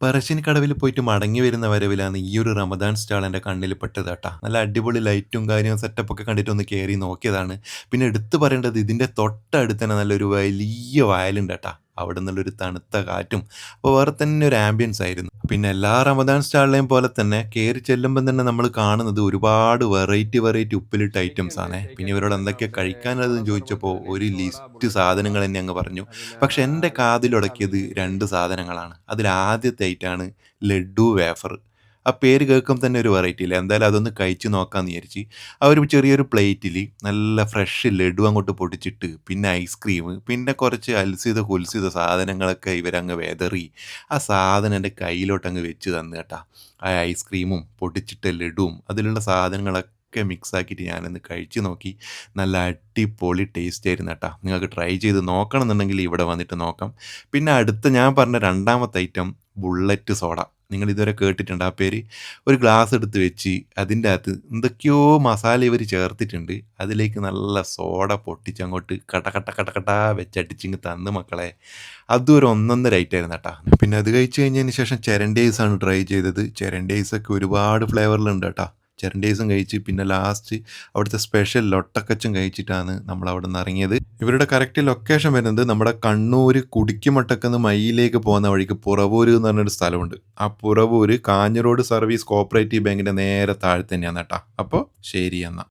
പറശ്ശിനിക്കടവിൽ പോയിട്ട് മടങ്ങി വരുന്ന വരവിലാണ് ഈ ഒരു റമദാൻ സ്റ്റാൾ എന്റെ കണ്ണിൽ പെട്ടത് കേട്ടാ. നല്ല അടിപൊളി ലൈറ്റും കാര്യവും സെറ്റപ്പൊക്കെ കണ്ടിട്ട് ഒന്ന് കയറി നോക്കിയതാണ്. പിന്നെ എടുത്തു പറയേണ്ടത് ഇതിന്റെ തൊട്ടടുത്ത് തന്നെ നല്ലൊരു വലിയ വയലുണ്ട് കേട്ടാ. അവിടെ നിന്നുള്ളൊരു തണുത്ത കാറ്റും. അപ്പോൾ വേറെ തന്നെ ഒരു ആംബിയൻസ് ആയിരുന്നു. പിന്നെ എല്ലാ റമദാൻ സ്റ്റാളിലെയും പോലെ തന്നെ കയറി ചെല്ലുമ്പോൾ തന്നെ നമ്മൾ കാണുന്നത് ഒരുപാട് വെറൈറ്റി വെറൈറ്റി ഉപ്പിലിട്ട ഐറ്റംസ് ആണ്. പിന്നെ ഇവരോട് എന്തൊക്കെയാണ് കഴിക്കാനുള്ളതെന്ന് ചോദിച്ചപ്പോൾ ഒരു ലിസ്റ്റ് സാധനങ്ങൾ തന്നെ അങ്ങ് പറഞ്ഞു. പക്ഷെ എന്റെ കാതിലുടക്കിയത് രണ്ട് സാധനങ്ങളാണ്. അതിൽ ആദ്യത്തെ ഐറ്റാണ് ലഡു വേഫർ. ആ പേര് കേൾക്കുമ്പോൾ തന്നെ ഒരു വെറൈറ്റി ഇല്ല എന്തായാലും അതൊന്ന് കഴിച്ച് നോക്കാമെന്ന് വിചാരിച്ച് ആ ഒരു ചെറിയൊരു പ്ലേറ്റിൽ നല്ല ഫ്രഷ് ലഡു അങ്ങോട്ട് പൊടിച്ചിട്ട് പിന്നെ ഐസ്ക്രീം പിന്നെ കുറച്ച് അൽസിത കുൽസിത സാധനങ്ങളൊക്കെ ഇവരങ്ങ് വെതറി ആ സാധനം എന്റെ കയ്യിലോട്ട് അങ്ങ് വെച്ച് തന്നു കേട്ടാ. ആ ഐസ്ക്രീമും പൊടിച്ചിട്ട ലഡുവും അതിലുള്ള സാധനങ്ങളൊക്കെ മിക്സ് ആക്കിയിട്ട് ഞാനൊന്ന് കഴിച്ച് നോക്കി. നല്ല അടിപൊളി ടേസ്റ്റ് ആയിരുന്നു കേട്ടോ. നിങ്ങൾക്ക് ട്രൈ ചെയ്ത് നോക്കണം എന്നുണ്ടെങ്കിൽ ഇവിടെ വന്നിട്ട് നോക്കാം. പിന്നെ അടുത്ത ഞാൻ പറഞ്ഞ രണ്ടാമത്തെ ഐറ്റം ബുള്ളറ്റ് സോഡ നിങ്ങൾ ഇതുവരെ കേട്ടിട്ടുണ്ട്. ആ പേര് ഒരു ഗ്ലാസ് എടുത്ത് വെച്ച് അതിന്റെ അകത്ത് എന്തൊക്കെയോ മസാല ഇവർ ചേർത്തിട്ടുണ്ട്. അതിലേക്ക് നല്ല സോഡ പൊട്ടിച്ച് അങ്ങോട്ട് കട്ട കട്ട കട്ട കട്ട വെച്ചടിച്ചിങ്ങ് തന്ന് മക്കളെ. അതും ഒരു ഒന്നൊന്നര ഐറ്റായിരുന്നു കേട്ടോ. പിന്നെ അത് കഴിച്ച് കഴിഞ്ഞതിന് ശേഷം ചെരണ്ടേസ് ആണ് ട്രൈ ചെയ്തത് ചെരണ്ടേസ് ഒക്കെ ഒരുപാട് ഫ്ലേവറിലുണ്ട് കേട്ടോ. ചെരണ്ടേസും കഴിച്ച് പിന്നെ ലാസ്റ്റ് അവിടുത്തെ സ്പെഷ്യൽ ലൊട്ടക്കച്ചും കഴിച്ചിട്ടാണ് നമ്മൾ അവിടെ നിന്ന് ഇറങ്ങിയത്. ഇവരുടെ കറക്റ്റ് ലൊക്കേഷൻ വരുന്നത് നമ്മുടെ കണ്ണൂർ കുടിക്കുമട്ടക്കെന്ന് മയിലേക്ക് പോകുന്ന വഴിക്ക് പുറവൂര് എന്ന് പറഞ്ഞൊരു സ്ഥലമുണ്ട്. ആ പുറവൂര് കാഞ്ഞിറോഡ് സർവീസ് കോപ്പറേറ്റീവ് ബാങ്കിന്റെ നേരെ താഴെ തന്നെയാണ് കേട്ടോ. അപ്പോൾ ശരി എന്നാൽ